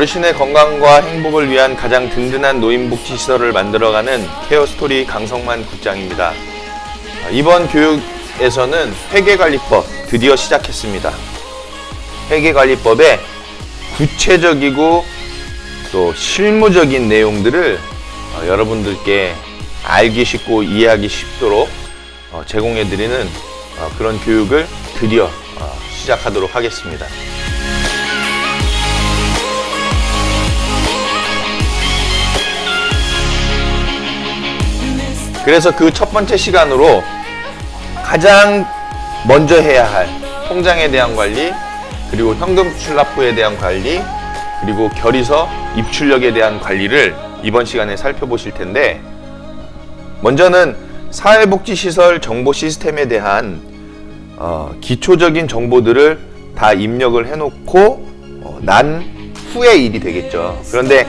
어르신의 건강과 행복을 위한 가장 든든한 노인복지 시설을 만들어가는 케어스토리 강성만 국장입니다. 아, 이번 교육에서는 회계관리법 드디어 시작했습니다. 회계관리법에 구체적이고 또 실무적인 내용들을 어, 여러분들께 알기 쉽고 이해하기 쉽도록 어, 제공해드리는 어, 그런 교육을 드디어 어, 시작하도록 하겠습니다. 그래서 그 첫 번째 시간으로 가장 먼저 해야 할 통장에 대한 관리, 그리고 현금 출납부에 대한 관리, 그리고 결의서 입출력에 대한 관리를 이번 시간에 살펴보실 텐데, 먼저는 사회복지시설 정보 시스템에 대한 어, 기초적인 정보들을 다 입력을 해놓고 어, 난 후의 일이 되겠죠. 그런데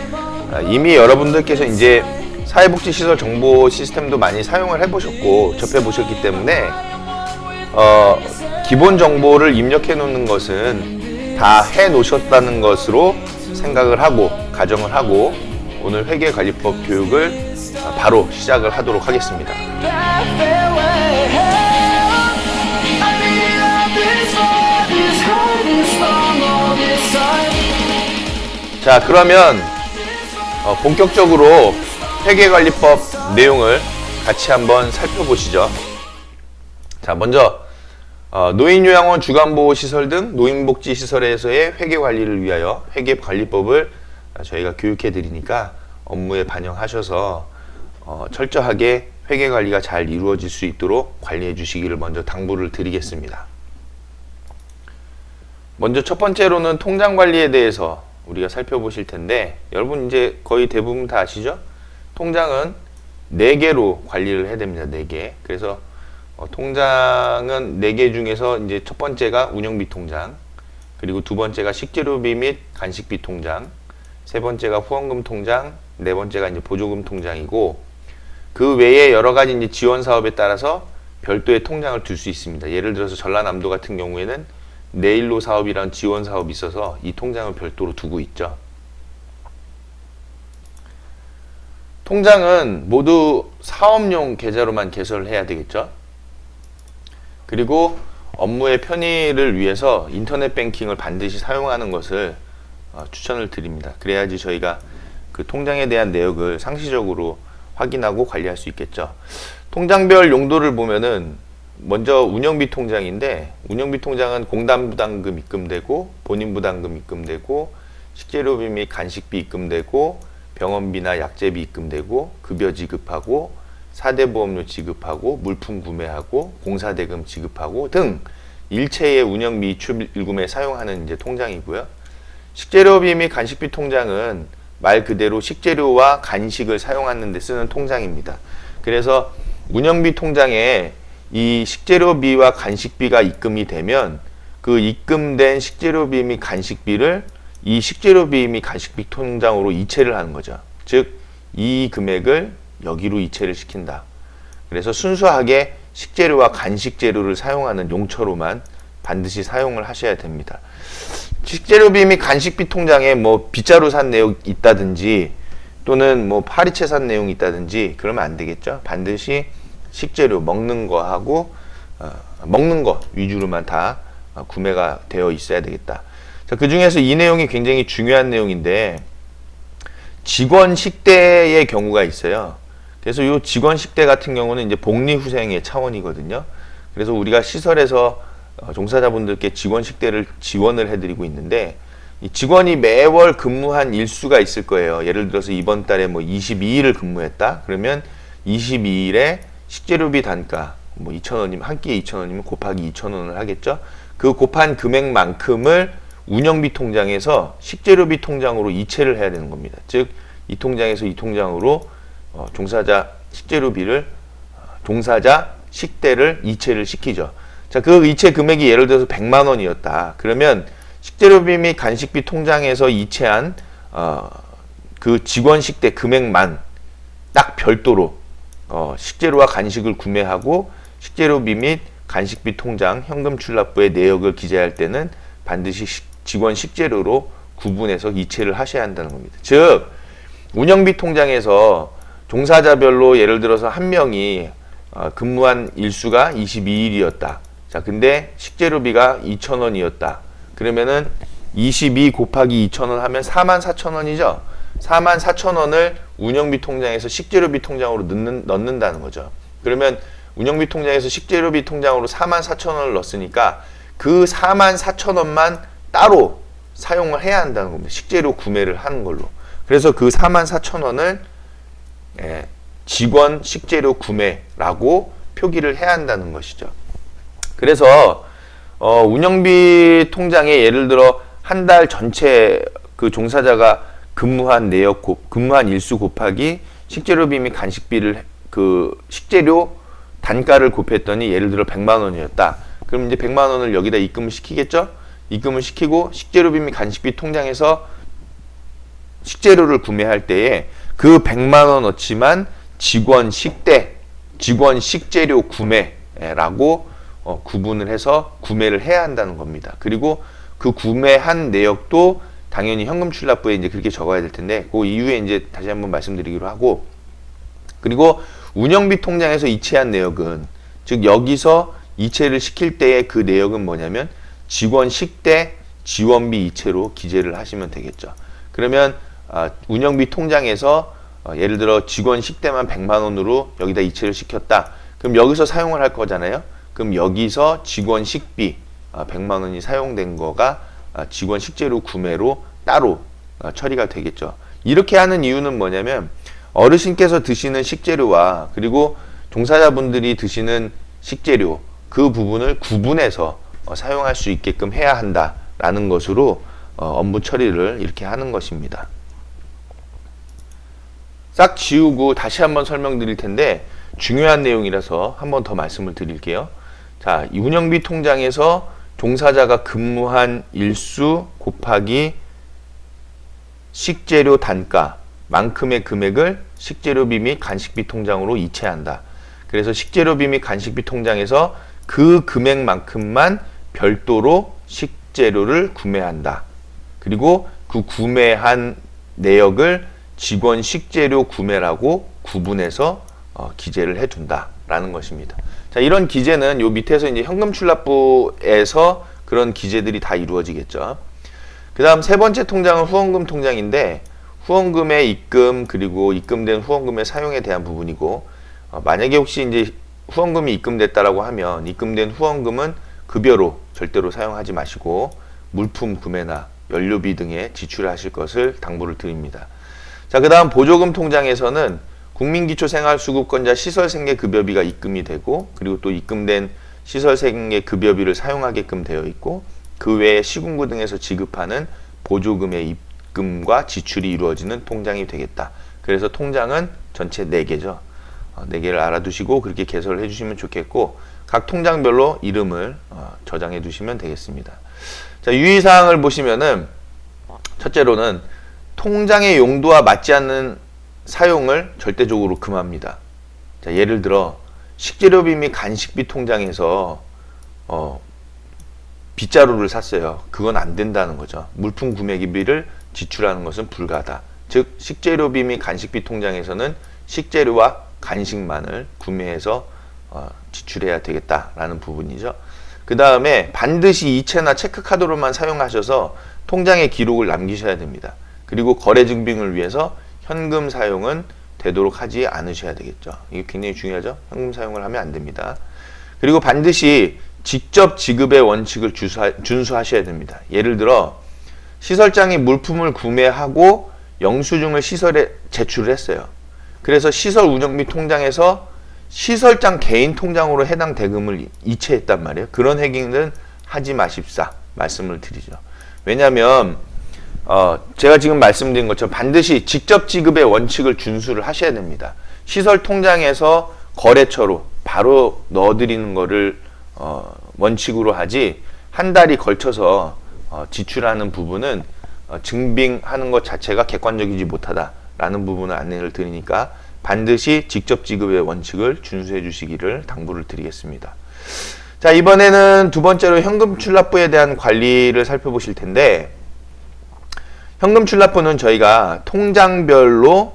어, 이미 여러분들께서 이제 사회복지시설 정보 시스템도 많이 사용을 해보셨고 접해보셨기 때문에 어, 기본 정보를 입력해 놓는 것은 다 해 놓으셨다는 것으로 생각을 하고 가정을 하고 오늘 회계관리법 교육을 어, 바로 시작을 하도록 하겠습니다. 자, 그러면 어, 본격적으로 회계관리법 내용을 같이 한번 살펴보시죠. 자, 먼저 어, 노인요양원 주간보호시설 등 노인복지시설에서의 회계관리를 위하여 회계관리법을 저희가 교육해 드리니까 업무에 반영하셔서 어, 철저하게 회계관리가 잘 이루어질 수 있도록 관리해 주시기를 먼저 당부를 드리겠습니다. 먼저 첫 번째로는 통장 관리에 대해서 우리가 살펴보실 텐데 여러분 이제 거의 대부분 다 아시죠? 통장은 4개로 관리를 해야 됩니다. 4개. 그래서 어, 통장은 4개 중에서 이제 첫 번째가 운영비 통장, 그리고 두 번째가 식재료비 및 간식비 통장, 세 번째가 후원금 통장, 네 번째가 이제 보조금 통장이고 그 외에 여러 가지 이제 지원 사업에 따라서 별도의 통장을 둘 수 있습니다. 예를 들어서 전라남도 같은 경우에는 내일로 사업이란 지원 사업이 있어서 이 통장을 별도로 두고 있죠. 통장은 모두 사업용 계좌로만 개설을 해야 되겠죠. 그리고 업무의 편의를 위해서 인터넷 뱅킹을 반드시 사용하는 것을 어, 추천을 드립니다. 그래야지 저희가 그 통장에 대한 내역을 상시적으로 확인하고 관리할 수 있겠죠. 통장별 용도를 보면은 먼저 운영비 통장인데 운영비 통장은 공단 부담금 입금되고 본인 부담금 입금되고 식재료비 및 간식비 입금되고 병원비나 약제비 입금되고 급여 지급하고 사대 보험료 지급하고 물품 구매하고 공사 대금 지급하고 등 일체의 운영비 출금에 사용하는 이제 통장이고요. 식재료비 및 간식비 통장은 말 그대로 식재료와 간식을 사용하는 데 쓰는 통장입니다. 그래서 운영비 통장에 이 식재료비와 간식비가 입금이 되면 그 입금된 식재료비 및 간식비를 이 식재료비 및 간식비 통장으로 이체를 하는 거죠. 즉, 이 금액을 여기로 이체를 시킨다. 그래서 순수하게 식재료와 간식 재료를 사용하는 용처로만 반드시 사용을 하셔야 됩니다. 식재료비 및 간식비 통장에 뭐 빗자루 산 내용 있다든지 또는 뭐 파리채 산 내용이 있다든지 그러면 안 되겠죠. 반드시 식재료 먹는 거 하고 어, 먹는 거 위주로만 다 어, 구매가 되어 있어야 되겠다. 자, 그 중에서 이 내용이 굉장히 중요한 내용인데 직원 식대의 경우가 있어요. 그래서 이 직원 식대 같은 경우는 이제 복리 후생의 차원이거든요. 그래서 우리가 시설에서 어, 종사자분들께 직원 식대를 지원을 해드리고 있는데 이 직원이 매월 근무한 일수가 있을 거예요. 예를 들어서 이번 달에 뭐 22일을 근무했다. 그러면 22일에 식재료비 단가 뭐 2,000원이면 한 끼에 2,000원이면 곱하기 2,000원을 하겠죠. 그 곱한 금액만큼을 운영비 통장에서 식재료비 통장으로 이체를 해야 되는 겁니다. 즉 이 통장에서 이 통장으로 어, 종사자 식재료비를 어, 종사자 식대를 이체를 시키죠. 자, 그 이체 금액이 예를 들어서 100만 원이었다. 그러면 식재료비 및 간식비 통장에서 이체한 어, 그 직원 식대 금액만 딱 별도로 어, 식재료와 간식을 구매하고 식재료비 및 간식비 통장 현금 출납부의 내역을 기재할 때는 반드시 식- 직원 식재료로 구분해서 이체를 하셔야 한다는 겁니다. 즉 운영비 통장에서 종사자별로 예를 들어서 한 명이 어, 근무한 일수가 22일이었다. 자, 근데 식재료비가 2,000원이었다. 그러면은 22 곱하기 2,000원 하면 44,000원이죠. 44,000원을 운영비 통장에서 식재료비 통장으로 넣는, 넣는다는 거죠. 그러면 운영비 통장에서 식재료비 통장으로 44,000원을 넣었으니까 그 44,000원만 따로 사용을 해야 한다는 겁니다. 식재료 구매를 하는 걸로. 그래서 그 44,000원을 예, 직원 식재료 구매라고 표기를 해야 한다는 것이죠. 그래서 어, 운영비 통장에 예를 들어 한 달 전체 그 종사자가 근무한 내역 곱, 근무한 일수 곱하기 식재료비 및 간식비를 그 식재료 단가를 곱했더니 예를 들어 100만 원이었다. 그럼 이제 100만 원을 여기다 입금을 시키겠죠? 입금을 시키고 식재료비 및 간식비 통장에서 식재료를 구매할 때에 그 100만 원어치만 직원 식대, 직원 식재료 구매라고 어, 구분을 해서 구매를 해야 한다는 겁니다. 그리고 그 구매한 내역도 당연히 현금 출납부에 이제 그렇게 적어야 될 텐데 그 이후에 이제 다시 한번 말씀드리기로 하고 그리고 운영비 통장에서 이체한 내역은 즉 여기서 이체를 시킬 때의 그 내역은 뭐냐면 직원 식대 지원비 이체로 기재를 하시면 되겠죠. 그러면 아, 운영비 통장에서 어, 예를 들어 직원 식대만 100만 원으로 여기다 이체를 시켰다. 그럼 여기서 사용을 할 거잖아요. 그럼 여기서 직원 식비 아, 100만 원이 사용된 거가 아, 직원 식재료 구매로 따로 아, 처리가 되겠죠. 이렇게 하는 이유는 뭐냐면 어르신께서 드시는 식재료와 그리고 종사자분들이 드시는 식재료 그 부분을 구분해서 어, 사용할 수 있게끔 해야 한다라는 것으로 어, 업무 처리를 이렇게 하는 것입니다. 싹 지우고 다시 한번 설명드릴 텐데 중요한 내용이라서 한번 더 말씀을 드릴게요. 자, 이 운영비 통장에서 종사자가 근무한 일수 곱하기 식재료 단가 만큼의 금액을 식재료비 및 간식비 통장으로 이체한다. 그래서 식재료비 및 간식비 통장에서 그 금액만큼만 별도로 식재료를 구매한다. 그리고 그 구매한 내역을 직원 식재료 구매라고 구분해서 어, 기재를 해둔다라는 것입니다. 자, 이런 기재는 요 밑에서 이제 현금 출납부에서 그런 기재들이 다 이루어지겠죠. 그 다음 세 번째 통장은 후원금 통장인데 후원금의 입금 그리고 입금된 후원금의 사용에 대한 부분이고 어, 만약에 혹시 이제 후원금이 입금됐다라고 하면 입금된 후원금은 급여로 절대로 사용하지 마시고 물품 구매나 연료비 등에 지출하실 것을 당부를 드립니다. 자, 그 다음 보조금 통장에서는 국민기초생활수급권자 시설생계 급여비가 입금이 되고 그리고 또 입금된 시설생계 급여비를 사용하게끔 되어 있고 그 외에 시군구 등에서 지급하는 보조금의 입금과 지출이 이루어지는 통장이 되겠다. 그래서 통장은 전체 4개죠. 4개를 알아두시고 그렇게 개설을 해주시면 좋겠고 각 통장별로 이름을 어, 저장해 두시면 되겠습니다. 자, 유의사항을 보시면은 첫째로는 통장의 용도와 맞지 않는 사용을 절대적으로 금합니다. 자, 예를 들어 식재료비 및 간식비 통장에서 어, 빗자루를 샀어요. 그건 안 된다는 거죠. 물품 구매비를 지출하는 것은 불가하다. 즉 식재료비 및 간식비 통장에서는 식재료와 간식만을 구매해서 어, 지출해야 되겠다라는 부분이죠. 그 다음에 반드시 이체나 체크카드로만 사용하셔서 통장에 기록을 남기셔야 됩니다. 그리고 거래 증빙을 위해서 현금 사용은 되도록 하지 않으셔야 되겠죠. 이게 굉장히 중요하죠. 현금 사용을 하면 안 됩니다. 그리고 반드시 직접 지급의 원칙을 준수하셔야 됩니다. 예를 들어 시설장이 물품을 구매하고 영수증을 시설에 제출을 했어요. 그래서 시설 운영비 통장에서 시설장 개인 통장으로 해당 대금을 이체했단 말이에요. 그런 행위는 하지 마십사 말씀을 드리죠. 왜냐하면 어, 제가 지금 말씀드린 것처럼 반드시 직접 지급의 원칙을 준수를 하셔야 됩니다. 시설 통장에서 거래처로 바로 넣어드리는 거를 어, 원칙으로 하지 한 달이 걸쳐서 어, 지출하는 부분은 어, 증빙하는 것 자체가 객관적이지 못하다라는 부분을 안내를 드리니까 반드시 직접 지급의 원칙을 준수해 주시기를 당부를 드리겠습니다. 자, 이번에는 두 번째로 현금 출납부에 대한 관리를 살펴보실 텐데, 현금 출납부는 저희가 통장별로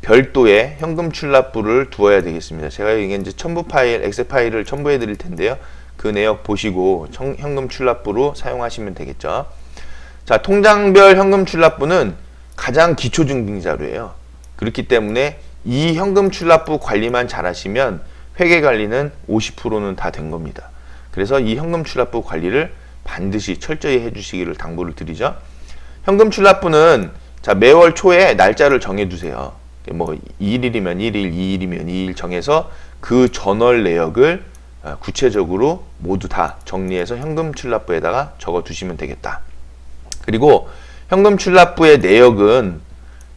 별도의 현금 출납부를 두어야 되겠습니다. 제가 이게 이제 첨부 파일, 엑셀 파일을 첨부해 드릴 텐데요. 그 내역 보시고 청- 현금 출납부로 사용하시면 되겠죠. 자, 통장별 현금 출납부는 가장 기초 증빙 자료예요. 그렇기 때문에 이 현금 출납부 관리만 잘하시면 회계 관리는 50%는 다 된 겁니다. 그래서 이 현금 출납부 관리를 반드시 철저히 해주시기를 당부를 드리죠. 현금 출납부는 자 매월 초에 날짜를 정해 두세요. 뭐 1일이면 1일, 2일이면 2일 정해서 그 전월 내역을 어, 구체적으로 모두 다 정리해서 현금 출납부에다가 적어 두시면 되겠다. 그리고 현금 출납부의 내역은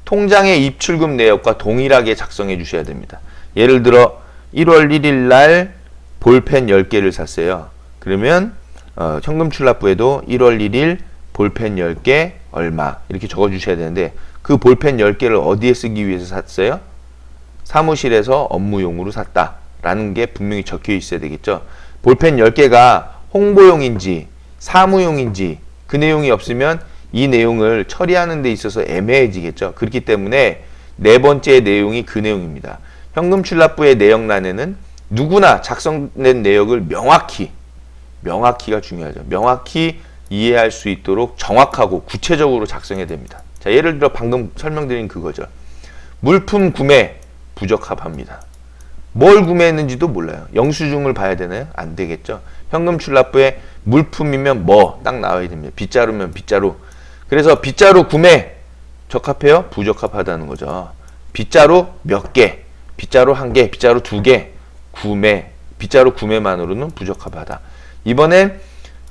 통장의 입출금 내역과 동일하게 작성해 주셔야 됩니다. 예를 들어 1월 1일 날 볼펜 10개를 샀어요. 그러면 어, 현금 출납부에도 1월 1일 볼펜 10개 얼마 이렇게 적어 주셔야 되는데 그 볼펜 10개를 어디에 쓰기 위해서 샀어요? 사무실에서 업무용으로 샀다 라는 게 분명히 적혀 있어야 되겠죠. 볼펜 10개가 홍보용인지 사무용인지 그 내용이 없으면 이 내용을 처리하는 데 있어서 애매해지겠죠. 그렇기 때문에 네 번째 내용이 그 내용입니다. 현금 출납부의 내역란에는 누구나 작성된 내역을 명확히 명확히가 중요하죠. 명확히 이해할 수 있도록 정확하고 구체적으로 작성해야 됩니다. 자, 예를 들어 방금 설명드린 그거죠. 물품 구매 부적합합니다. 뭘 구매했는지도 몰라요. 영수증을 봐야 되나요? 안 되겠죠. 현금 출납부에 물품이면 뭐 딱 나와야 됩니다. 빗자루면 빗자루. 그래서 빗자루 구매 적합해요? 부적합하다는 거죠. 빗자루 몇 개, 빗자루 한 개, 빗자루 두 개, 구매, 빗자루 구매만으로는 부적합하다. 이번엔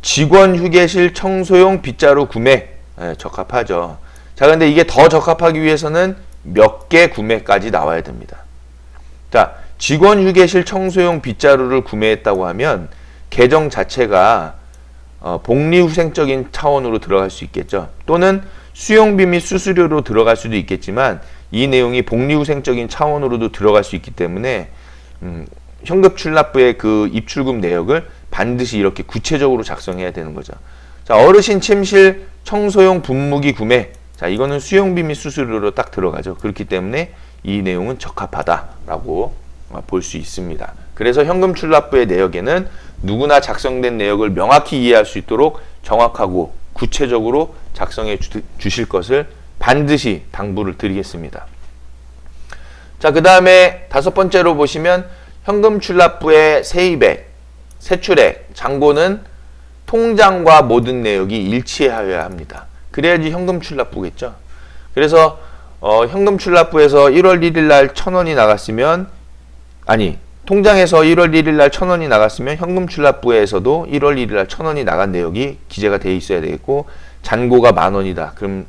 직원 휴게실 청소용 빗자루 구매 예, 적합하죠. 자, 근데 이게 더 적합하기 위해서는 몇 개 구매까지 나와야 됩니다. 자, 직원 휴게실 청소용 빗자루를 구매했다고 하면 계정 자체가 어, 복리후생적인 차원으로 들어갈 수 있겠죠. 또는 수용비 및 수수료로 들어갈 수도 있겠지만 이 내용이 복리후생적인 차원으로도 들어갈 수 있기 때문에 음, 현금 출납부의 그 입출금 내역을 반드시 이렇게 구체적으로 작성해야 되는 거죠. 자, 어르신 침실 청소용 분무기 구매. 자, 이거는 수용비 및 수수료로 딱 들어가죠. 그렇기 때문에 이 내용은 적합하다라고 어, 볼수 있습니다. 그래서 현금 출납부의 내역에는 누구나 작성된 내역을 명확히 이해할 수 있도록 정확하고 구체적으로 작성해 주, 주실 것을 반드시 당부를 드리겠습니다. 자, 그 다음에 다섯 번째로 보시면 현금 출납부의 세입액, 세출액, 잔고는 통장과 모든 내역이 일치하여야 합니다. 그래야지 현금 출납부겠죠. 그래서 어, 현금 출납부에서 1월 1일 날 1,000원이 나갔으면 아니 통장에서 1월 1일 날 1,000원이 나갔으면 현금 출납부에서도 1월 1일 날 1,000원이 나간 내역이 기재가 돼 있어야 되겠고 잔고가 만 원이다. 그럼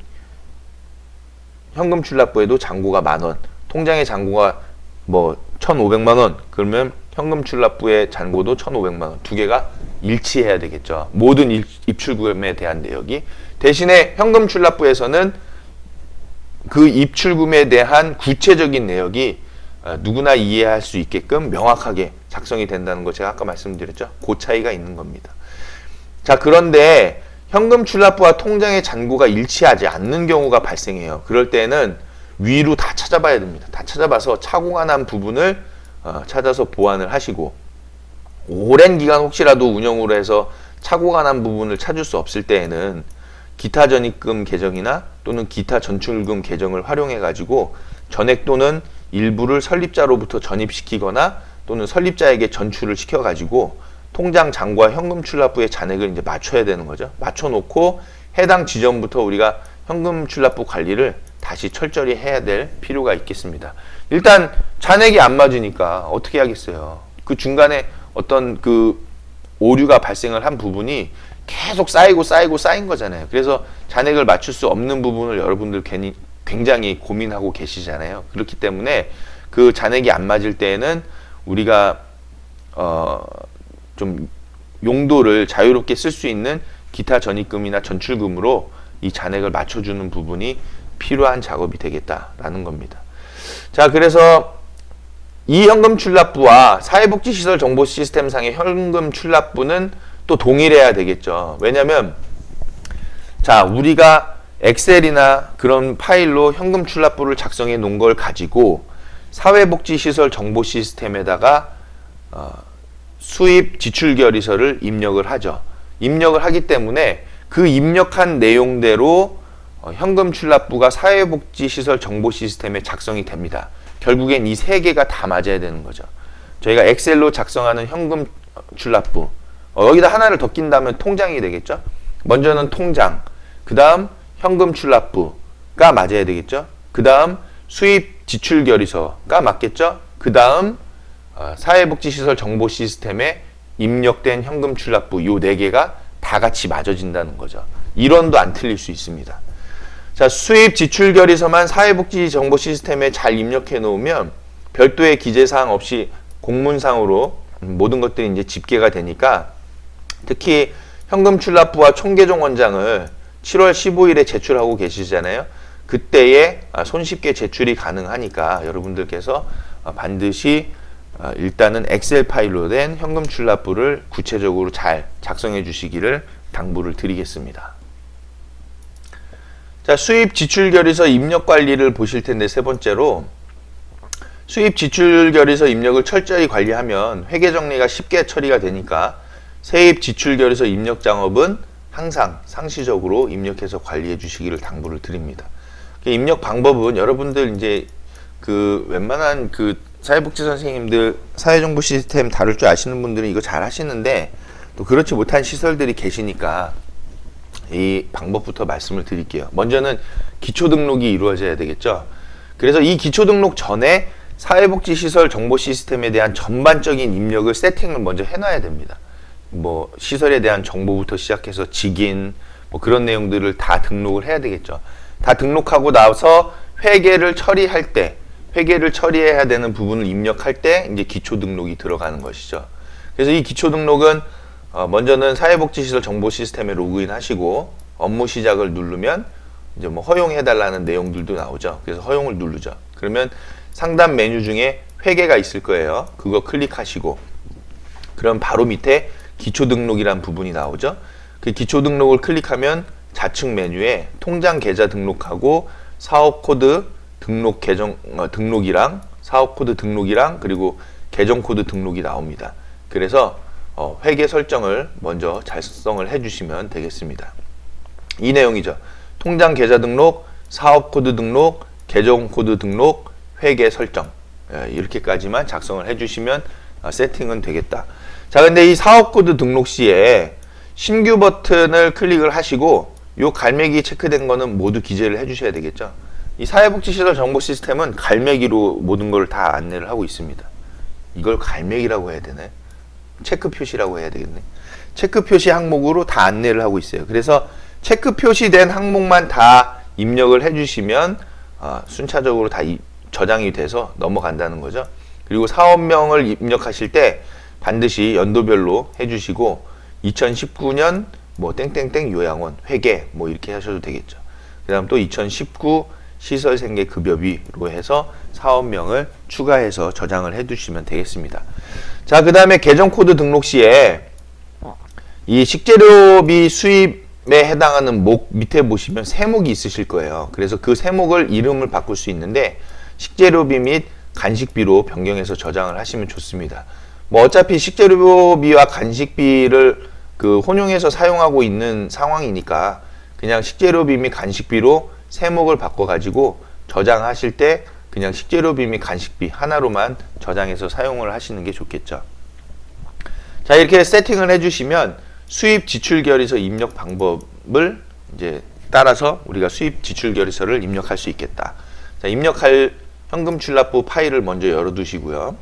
현금 출납부에도 잔고가 만 원, 통장의 잔고가 뭐 1,500만 원, 그러면 현금 출납부의 잔고도 1,500만 원. 두 개가 일치해야 되겠죠. 모든 일- 입출금에 대한 내역이 대신에 현금 출납부에서는 그 입출금에 대한 구체적인 내역이 어, 누구나 이해할 수 있게끔 명확하게 작성이 된다는 거 제가 아까 말씀드렸죠. 그 차이가 있는 겁니다. 자, 그런데 현금 출납부와 통장의 잔고가 일치하지 않는 경우가 발생해요. 그럴 때는 위로 다 찾아봐야 됩니다. 다 찾아봐서 착오가 난 부분을 어, 찾아서 보완을 하시고 오랜 기간 혹시라도 운영으로 해서 착오가 난 부분을 찾을 수 없을 때에는 기타 전입금 계정이나 또는 기타 전출금 계정을 활용해 가지고 전액 또는 일부를 설립자로부터 전입시키거나 또는 설립자에게 전출을 시켜 가지고 통장 잔고와 현금 출납부의 잔액을 이제 맞춰야 되는 거죠. 맞춰 놓고 해당 지점부터 우리가 현금 출납부 관리를 다시 철저히 해야 될 필요가 있겠습니다. 일단 잔액이 안 맞으니까 어떻게 하겠어요? 그 중간에 어떤 그 오류가 발생을 한 부분이 계속 쌓이고 쌓이고 쌓인 거잖아요. 그래서 잔액을 맞출 수 없는 부분을 여러분들 괜히 굉장히 고민하고 계시잖아요. 그렇기 때문에 그 잔액이 안 맞을 때에는 우리가 어 좀 용도를 자유롭게 쓸 수 있는 기타 전입금이나 전출금으로 이 잔액을 맞춰주는 부분이 필요한 작업이 되겠다라는 겁니다. 자, 그래서 이 현금 출납부와 사회복지시설 정보 시스템상의 현금 출납부는 또 동일해야 되겠죠. 왜냐면 자, 우리가 엑셀이나 그런 파일로 현금 출납부를 작성해 놓은 걸 가지고 사회복지시설 정보 시스템에다가 어, 수입 지출 결의서를 입력을 하죠. 입력을 하기 때문에 그 입력한 내용대로 어, 현금 출납부가 사회복지시설 정보 시스템에 작성이 됩니다. 결국엔 이 세 개가 다 맞아야 되는 거죠. 저희가 엑셀로 작성하는 현금 출납부 어, 여기다 하나를 더 낀다면 통장이 되겠죠. 먼저는 통장, 그 다음 현금 출납부가 맞아야 되겠죠. 그 다음 수입 지출 결의서가 맞겠죠. 그 다음 어, 사회복지시설 정보 시스템에 입력된 현금 출납부 요 네 개가 다 같이 맞아진다는 거죠. 이론도 안 틀릴 수 있습니다. 자, 수입 지출 결의서만 사회복지 정보 시스템에 잘 입력해 놓으면 별도의 기재 사항 없이 공문상으로 모든 것들이 이제 집계가 되니까 특히 현금 출납부와 총계정 원장을 7월 15일에 제출하고 계시잖아요. 그때에 아, 손쉽게 제출이 가능하니까 여러분들께서 아, 반드시 아, 일단은 엑셀 파일로 된 현금 출납부를 구체적으로 잘 작성해 주시기를 당부를 드리겠습니다. 자, 수입 지출 결의서 입력 관리를 보실 텐데 세 번째로 수입 지출 결의서 입력을 철저히 관리하면 회계 정리가 쉽게 처리가 되니까 세입 지출 결의서 입력 작업은 항상 상시적으로 입력해서 관리해 주시기를 당부를 드립니다. 그 입력 방법은 여러분들 이제 그 웬만한 그 사회복지 선생님들 사회정보 시스템 다룰 줄 아시는 분들은 이거 잘 하시는데 또 그렇지 못한 시설들이 계시니까 이 방법부터 말씀을 드릴게요. 먼저는 기초 등록이 이루어져야 되겠죠. 그래서 이 기초 등록 전에 사회복지시설 정보 시스템에 대한 전반적인 입력을 세팅을 먼저 해놔야 됩니다. 뭐 시설에 대한 정보부터 시작해서 직인 뭐 그런 내용들을 다 등록을 해야 되겠죠. 다 등록하고 나서 회계를 처리할 때 회계를 처리해야 되는 부분을 입력할 때 이제 기초 등록이 들어가는 것이죠. 그래서 이 기초 등록은 어, 먼저는 사회복지시설 정보 시스템에 로그인 하시고 업무 시작을 누르면 이제 뭐 허용해 달라는 내용들도 나오죠. 그래서 허용을 누르죠. 그러면 상단 메뉴 중에 회계가 있을 거예요. 그거 클릭하시고 그럼 바로 밑에 기초 등록이란 부분이 나오죠. 그 기초 등록을 클릭하면 좌측 메뉴에 통장 계좌 등록하고 사업 코드 등록 계정 어, 등록이랑 사업 코드 등록이랑 그리고 계정 코드 등록이 나옵니다. 그래서 어, 회계 설정을 먼저 작성을 해주시면 되겠습니다. 이 내용이죠. 통장 계좌 등록, 사업 코드 등록, 계정 코드 등록, 회계 설정 예, 이렇게까지만 작성을 해주시면 어, 세팅은 되겠다. 자, 근데 이 사업 코드 등록 시에 신규 버튼을 클릭을 하시고 요 갈매기 체크된 거는 모두 기재를 해주셔야 되겠죠. 이 사회복지시설 정보 시스템은 갈매기로 모든 걸 다 안내를 하고 있습니다. 이걸 갈매기라고 해야 되나요? 체크 표시라고 해야 되겠네. 체크 표시 항목으로 다 안내를 하고 있어요. 그래서 체크 표시된 항목만 다 입력을 해주시면 어, 순차적으로 다 이- 저장이 돼서 넘어간다는 거죠. 그리고 사업명을 입력하실 때 반드시 연도별로 해주시고 2019년 뭐 땡땡땡 요양원 회계 뭐 이렇게 하셔도 되겠죠. 그다음 또 2019 시설 생계 급여비로 해서 사업명을 추가해서 저장을 해두시면 되겠습니다. 자, 그 다음에 계정 코드 등록 시에 이 식재료비 수입에 해당하는 목 밑에 보시면 세목이 있으실 거예요. 그래서 그 세목을 이름을 바꿀 수 있는데 식재료비 및 간식비로 변경해서 저장을 하시면 좋습니다. 뭐 어차피 식재료비와 간식비를 그 혼용해서 사용하고 있는 상황이니까 그냥 식재료비 및 간식비로 세목을 바꿔 가지고 저장하실 때 그냥 식재료비 및 간식비 하나로만 저장해서 사용을 하시는 게 좋겠죠. 자 이렇게 세팅을 해 주시면 수입 지출 결의서 입력 방법을 이제 따라서 우리가 수입 지출 결의서를 입력할 수 있겠다. 자 입력할 현금 출납부 파일을 먼저 열어두시고요.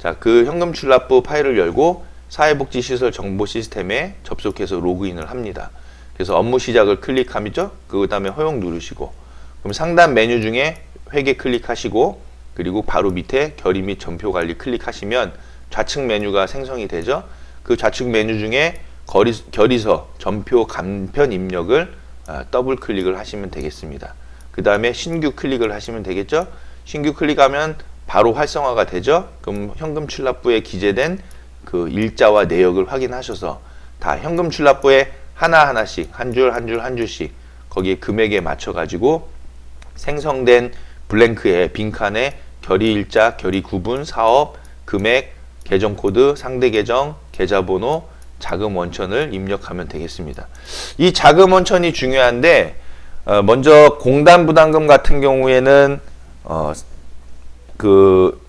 자 그 현금 출납부 파일을 열고 사회복지시설 정보 시스템에 접속해서 로그인을 합니다. 그래서 업무 시작을 클릭하죠. 그 다음에 허용 누르시고 그럼 상단 메뉴 중에 회계 클릭하시고 그리고 바로 밑에 결의 및 전표 관리 클릭하시면 좌측 메뉴가 생성이 되죠. 그 좌측 메뉴 중에 거리, 결의서 전표 간편 입력을 아, 더블 클릭을 하시면 되겠습니다. 그 다음에 신규 클릭을 하시면 되겠죠. 신규 클릭하면 바로 활성화가 되죠. 그럼 현금 출납부에 기재된 그 일자와 내역을 확인하셔서 다 현금 출납부에 하나 하나씩 한 줄 한 줄 한 줄씩 거기에 금액에 맞춰 가지고 생성된 블랭크에 빈칸에 결의 일자, 결의 구분, 사업, 금액, 계정 코드, 상대 계정, 계좌 번호, 자금 원천을 입력하면 되겠습니다. 이 자금 원천이 중요한데 어, 먼저 공단 부담금 같은 경우에는 어, 그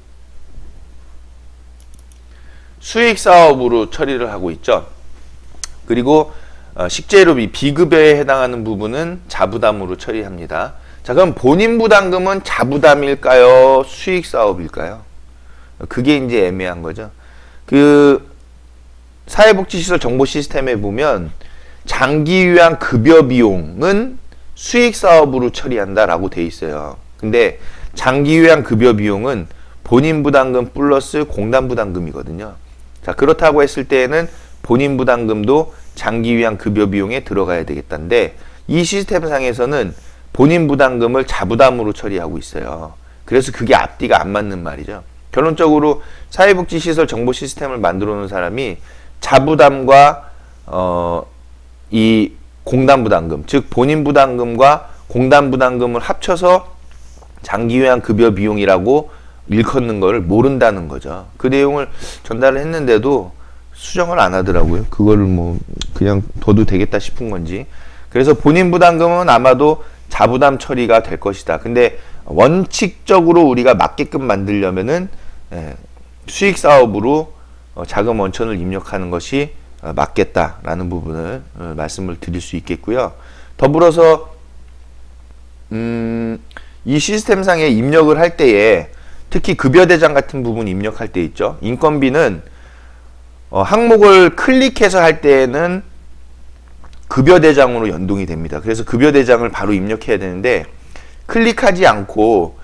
수익 사업으로 처리를 하고 있죠. 그리고 어, 식재료비 비급여에 해당하는 부분은 자부담으로 처리합니다. 자, 그럼 본인 부담금은 자부담일까요? 수익 사업일까요? 그게 이제 애매한 거죠. 그 사회복지시설 정보 시스템에 보면 장기 요양 급여 비용은 수익 사업으로 처리한다라고 돼 있어요. 근데 장기 요양 급여 비용은 본인 부담금 플러스 공단 부담금이거든요. 자, 그렇다고 했을 때에는 본인 부담금도 장기 요양 급여 비용에 들어가야 되겠다는데 이 시스템 상에서는 본인 부담금을 자부담으로 처리하고 있어요. 그래서 그게 앞뒤가 안 맞는 말이죠. 결론적으로 사회복지시설 정보 시스템을 만들어 놓은 사람이 자부담과 어, 이 공단 부담금, 즉 본인 부담금과 공단 부담금을 합쳐서 장기 요양 급여 비용이라고 일컫는 거를 모른다는 거죠. 그 내용을 전달을 했는데도 수정을 안 하더라고요. 그거를 뭐 그냥 둬도 되겠다 싶은 건지. 그래서 본인 부담금은 아마도 자부담 처리가 될 것이다. 근데 원칙적으로 우리가 맞게끔 만들려면은 예, 수익 사업으로 어, 자금 원천을 입력하는 것이 어, 맞겠다라는 부분을 어, 말씀을 드릴 수 있겠고요. 더불어서 음, 이 시스템상에 입력을 할 때에 특히 급여 대장 같은 부분 입력할 때 있죠. 인건비는 어, 항목을 클릭해서 할 때에는 급여 대장으로 연동이 됩니다. 그래서 급여 대장을 바로 입력해야 되는데 클릭하지 않고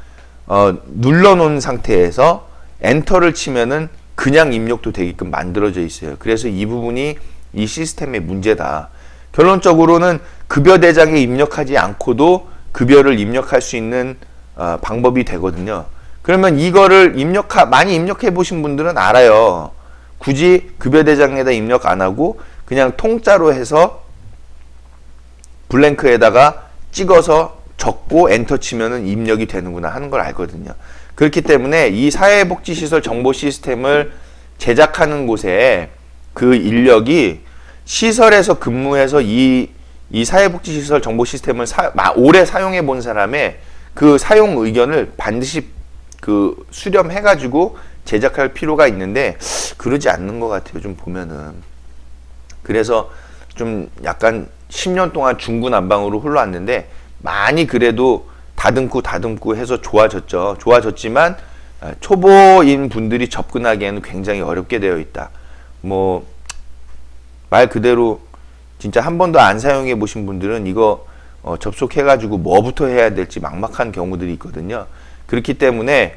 어, 눌러 놓은 상태에서 엔터를 치면은 그냥 입력도 되게끔 만들어져 있어요. 그래서 이 부분이 이 시스템의 문제다. 결론적으로는 급여 대장에 입력하지 않고도 급여를 입력할 수 있는 어, 방법이 되거든요. 그러면 이거를 입력하 많이 입력해 보신 분들은 알아요. 굳이 급여 대장에다 입력 안 하고 그냥 통짜로 해서 블랭크에다가 찍어서 적고 엔터 치면은 입력이 되는구나 하는 걸 알거든요. 그렇기 때문에 이 사회복지시설 정보 시스템을 제작하는 곳에 그 인력이 시설에서 근무해서 이, 이 사회복지시설 정보 시스템을 사, 마- 오래 사용해 본 사람의 그 사용 의견을 반드시 그 수렴해 가지고 제작할 필요가 있는데 그러지 않는 것 같아요. 좀 보면은. 그래서 좀 약간 10년 동안 중구난방으로 흘러왔는데 많이 그래도 다듬고 다듬고 해서 좋아졌죠. 좋아졌지만 아, 초보인 분들이 접근하기에는 굉장히 어렵게 되어 있다. 뭐 말 그대로 진짜 한 번도 안 사용해 보신 분들은 이거 어, 접속해가지고 뭐부터 해야 될지 막막한 경우들이 있거든요. 그렇기 때문에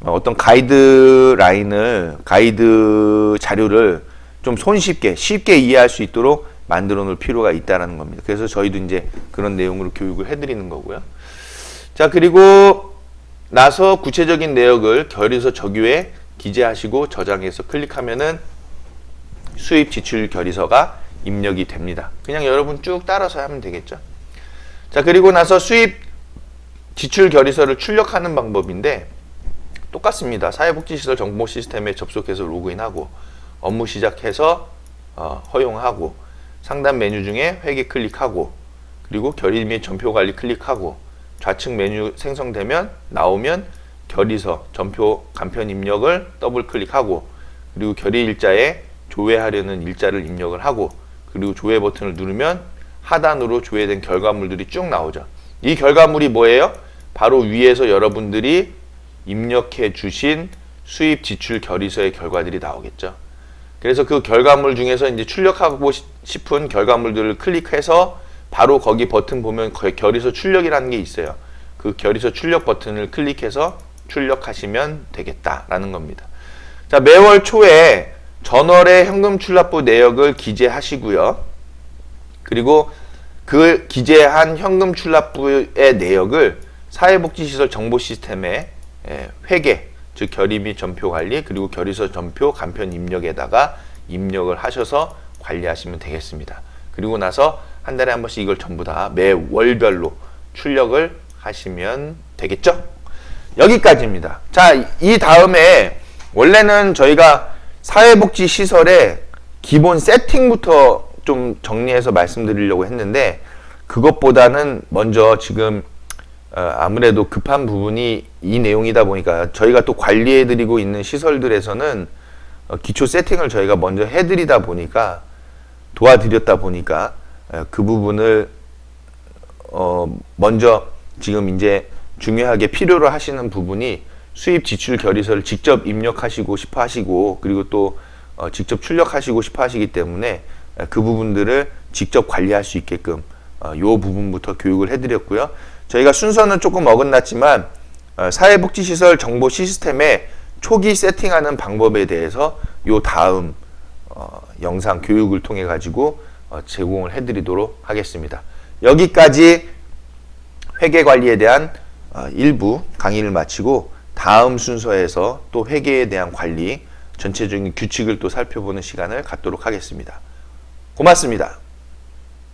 어, 어떤 가이드라인을 가이드 자료를 좀 손쉽게 쉽게 이해할 수 있도록 만들어 놓을 필요가 있다라는 겁니다. 그래서 저희도 이제 그런 내용으로 교육을 해드리는 거고요. 자 그리고 나서 구체적인 내역을 결의서 적유에 기재하시고 저장해서 클릭하면은 수입 지출 결의서가 입력이 됩니다. 그냥 여러분 쭉 따라서 하면 되겠죠. 자 그리고 나서 수입 지출 결의서를 출력하는 방법인데 똑같습니다. 사회복지시설 정보 시스템에 접속해서 로그인하고 업무 시작해서 어, 허용하고 상단 메뉴 중에 회계 클릭하고 그리고 결의 및 전표 관리 클릭하고 좌측 메뉴 생성되면 나오면 결의서 전표 간편 입력을 더블 클릭하고 그리고 결의 일자에 조회하려는 일자를 입력을 하고 그리고 조회 버튼을 누르면 하단으로 조회된 결과물들이 쭉 나오죠. 이 결과물이 뭐예요? 바로 위에서 여러분들이 입력해 주신 수입 지출 결의서의 결과들이 나오겠죠. 그래서 그 결과물 중에서 이제 출력하고 시- 싶은 결과물들을 클릭해서 바로 거기 버튼 보면 거- 결의서 출력이라는 게 있어요. 그 결의서 출력 버튼을 클릭해서 출력하시면 되겠다라는 겁니다. 자, 매월 초에 전월의 현금 출납부 내역을 기재하시고요. 그리고 그 기재한 현금 출납부의 내역을 사회복지시설 정보 시스템에 예, 회계 즉 결의 및 전표 관리 그리고 결의서 전표 간편 입력에다가 입력을 하셔서 관리하시면 되겠습니다. 그리고 나서 한 달에 한 번씩 이걸 전부 다 매 월별로 출력을 하시면 되겠죠? 여기까지입니다. 자, 이 다음에 원래는 저희가 사회복지 시설의 기본 세팅부터 좀 정리해서 말씀드리려고 했는데 그것보다는 먼저 지금 어, 아무래도 급한 부분이 이 내용이다 보니까 저희가 또 관리해드리고 있는 시설들에서는 어, 기초 세팅을 저희가 먼저 해드리다 보니까 도와드렸다 보니까 어, 그 부분을 어 먼저 지금 이제 중요하게 필요로 하시는 부분이 수입 지출 결의서를 직접 입력하시고 싶어 하시고 그리고 또 어, 직접 출력하시고 싶어 하시기 때문에 어, 그 부분들을 직접 관리할 수 있게끔 어, 요 부분부터 교육을 해드렸고요. 저희가 순서는 조금 어긋났지만 어, 사회복지시설 정보 시스템에 초기 세팅하는 방법에 대해서 요 다음 어, 영상 교육을 통해 가지고 어, 제공을 해드리도록 하겠습니다. 여기까지 회계 관리에 대한 어, 일부 강의를 마치고 다음 순서에서 또 회계에 대한 관리 전체적인 규칙을 또 살펴보는 시간을 갖도록 하겠습니다. 고맙습니다.